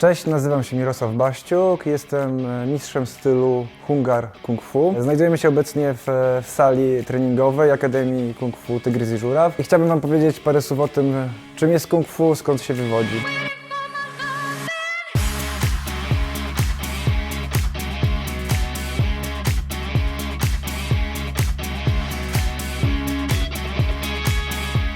Cześć, nazywam się Mirosław Baściuk, jestem e, mistrzem stylu Hungar Kung Fu. Znajdujemy się obecnie w, w sali treningowej Akademii Kung Fu Tygrys i Żuraw i chciałbym Wam powiedzieć parę słów o tym, czym jest Kung Fu, skąd się wywodzi.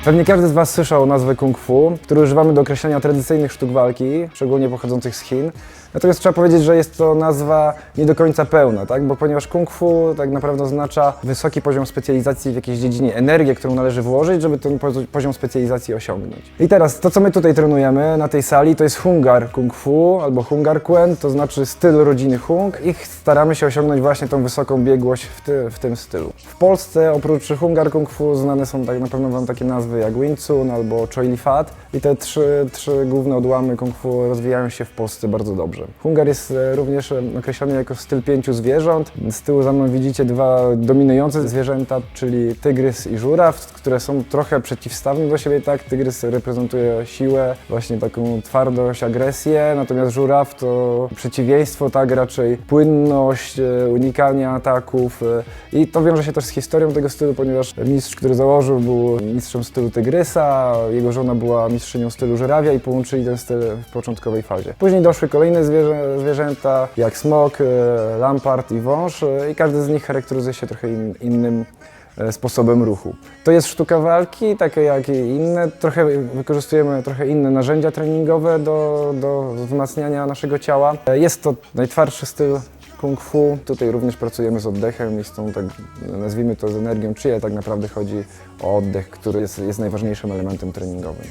Pewnie każdy z Was słyszał nazwę Kung Fu, który używamy do określenia tradycyjnych sztuk walki, szczególnie pochodzących z Chin. Natomiast trzeba powiedzieć, że jest to nazwa nie do końca pełna, tak? bo ponieważ Kung Fu tak naprawdę oznacza wysoki poziom specjalizacji w jakiejś dziedzinie, energię, którą należy włożyć, żeby ten poz- poziom specjalizacji osiągnąć. I teraz to, co my tutaj trenujemy na tej sali, to jest Hungar Kung Fu albo Hungar Kuen, to znaczy styl rodziny Hung i staramy się osiągnąć właśnie tą wysoką biegłość w, ty, w tym stylu. W Polsce oprócz Hungar Kung Fu znane są tak na pewno Wam takie nazwy jak Wing albo Choi Fat i te trzy, trzy główne odłamy Kung Fu rozwijają się w Polsce bardzo dobrze. Hungar jest e, również e, określony jako styl pięciu zwierząt. Z tyłu za mną widzicie dwa dominujące zwierzęta, czyli tygrys i żuraw, które są trochę przeciwstawne do siebie, tak? Tygrys reprezentuje siłę, właśnie taką twardość, agresję, natomiast żuraw to przeciwieństwo, tak? Raczej płynność, e, unikanie ataków i to wiąże się też z historią tego stylu, ponieważ mistrz, który założył, był mistrzem stylu tygrysa, jego żona była mistrzynią stylu żurawia i połączyli ten styl w początkowej fazie. Później doszły kolejne zwierzę, zwierzęta, jak smok, e, lampart i wąż e, i każdy z nich charakteryzuje się trochę in, innym e, sposobem ruchu. To jest sztuka walki, takie jak i inne. Trochę wykorzystujemy trochę inne narzędzia treningowe do, do wzmacniania naszego ciała. Jest to najtwardszy styl kung fu. Tutaj również pracujemy z oddechem i z tą, tak nazwijmy to, z energią ale tak naprawdę chodzi o oddech, który jest, jest najważniejszym elementem treningowym.